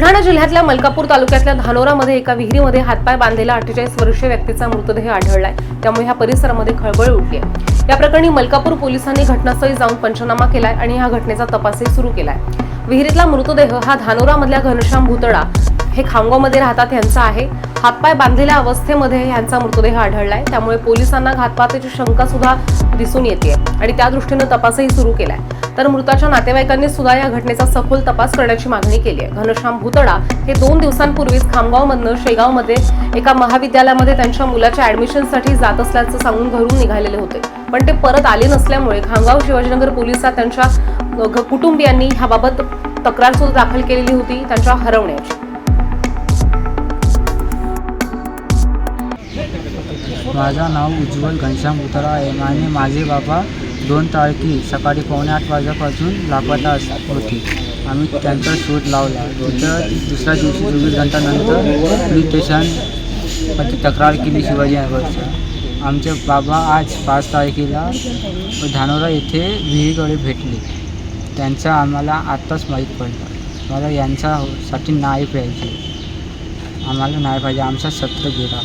बुलढाणा जिल्ह्यातल्या मलकापूर तालुक्यातल्या धानोरामध्ये एका विहिरीमध्ये हातपाय बांधलेला अठ्ठेचाळीस वर्षीय व्यक्तीचा मृतदेह आढळलाय. त्यामुळे ह्या परिसरामध्ये खळबळ उठली आहे. या प्रकरणी मलकापूर पोलिसांनी घटनास्थळी जाऊन पंचनामा केलाय आणि ह्या घटनेचा तपासही सुरू केलाय. विहिरीतला मृतदेह हा धानोरामधल्या घनश्याम भुतडा हे खामगावमध्ये राहतात यांचा आहे. हातपाय बांधलेल्या अवस्थेमध्ये ह्यांचा मृतदेह आढळलाय. त्यामुळे पोलिसांना घातपाताची शंका सुद्धा दिसून येते आणि त्या दृष्टीनं तपासही सुरू केलाय. तर मृताच्या नातेवाईकांनी सुद्धा या घटनेचा सखोल तपास करण्याची मागणी केली आहे. घनश्याम भुतडा हे दोन दिवसांपूर्वीच खामगावमधनं शेगावमध्ये एका महाविद्यालयामध्ये त्यांच्या मुलाच्या ऍडमिशनसाठी जात असल्याचं सांगून घरून निघालेले होते. पण ते परत आले नसल्यामुळे खामगाव शिवाजीनगर पोलिसात त्यांच्या कुटुंबियांनी ह्याबाबत तक्रार सुद्धा दाखल केलेली होती त्यांच्या हरवण्याची. माझं नाव उज्ज्वल घनश्याम उतरा आहे आणि माझे बाबा दोन टाळकी सकाळी पावणे आठ वाजल्यापासून लापता अस- आम्ही त्यांचा शोध लावला. तिथं दुसऱ्या दिवशी चोवीस घंटानंतर पोलीस स्टेशन तक्रार केली शिवाजी शिवाजीनगरच्या आमचे बाबा आज पाच तारखेला धानोरा येथे विहिरीकडे भेटले. त्यांचा आम्हाला आत्ताच माहीत पडलं. मला यांच्यासाठी न्याय पाहिजे. आम्हाला न्याय पाहिजे. आमचा सत्र गेला